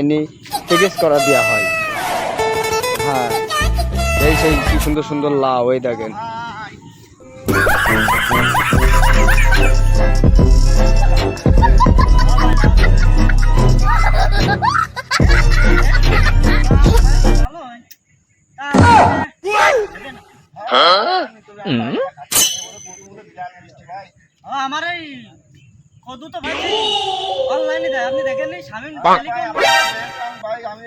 এনে প্যাকেজ করা দেওয়া হয়। হ্যাঁ এই সেই কি সুন্দর সুন্দর লাউ এই দেখেন। আমার এই কদু তো ভাই অনলাইনে দেয় আপনি দেখেন নি ভাই আমি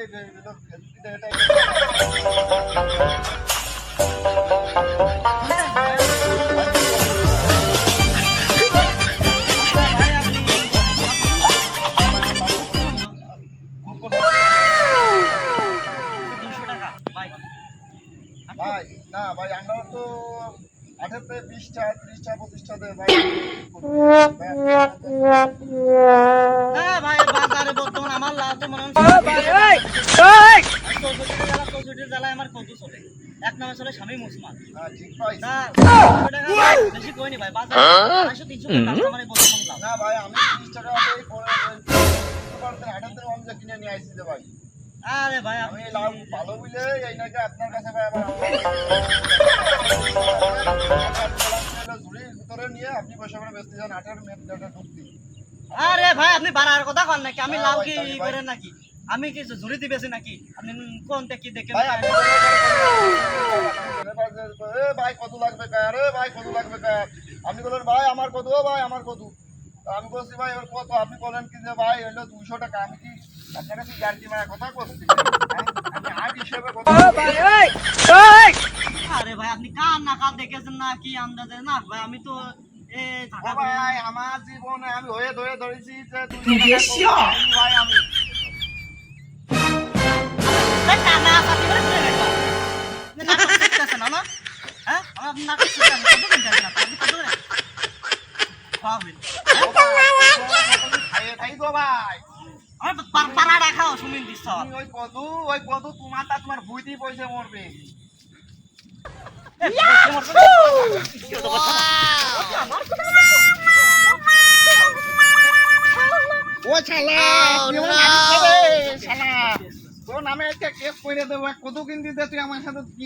ভাই না ভাই আমরা তো আঠারোতে বিশটা ত্রিশটা পঁচিশটা ভাই ভাই বাজারে বর্তমান আমার তো মনে হচ্ছে আমার কদু চলে এক নামে চলে স্বামী মুসমান হ্যাঁ, বেশি কইনি ভাই বাজারে আড়াইশো তিনশো কাস্টমারে বর্তমান লাভ না ভাই আমি ত্রিশ টাকা কিনে নিয়ে আসছি ভাই আরে ভাই আমি লাভ ভালো বুঝলে এই নাকি আপনার কাছে ভাই আবার আপনি পয়সা করে বেচতে যান আঠারো মিনিট ঢুকতি আরে ভাই আপনি বাড়ার কথা কন নাকি? আমি লাভ কি করেন নাকি? আমি কি ঝুড়ি দিবেছি নাকি? আপনি কোন কি দেখে ভাই কত লাগবে কার এ ভাই কত লাগবে আপনি বলেন ভাই আমার কত ভাই আমার কত আমি বলছি ভাই এবার কত? আপনি বলেন কি যে ভাই হলো দুশো টাকা। আমি কি আপনার কাছে গ্যারান্টি মারা কথা করছি হ্যাঁ? আমি আট হিসেবে কথা আরে ভাই আপনি কার না কার দেখেছেন না কি আন্দাজে না ভাই আমি তো ভাই আমার জীবনে আমি হয়ে ধরে ধরেছি যে ভাই আমি। না হ্যাঁ? ভাই, রাখাও সুমিন দিস ওই কদু ওই কদু তোমার তা তোমার ভুইতেই পয়সা মরবে। ও শালা তুই আমার নাম করে, শালা তোর নামে একটা কেস করে দেবো কত কিনতে তুই আমার সাথে কি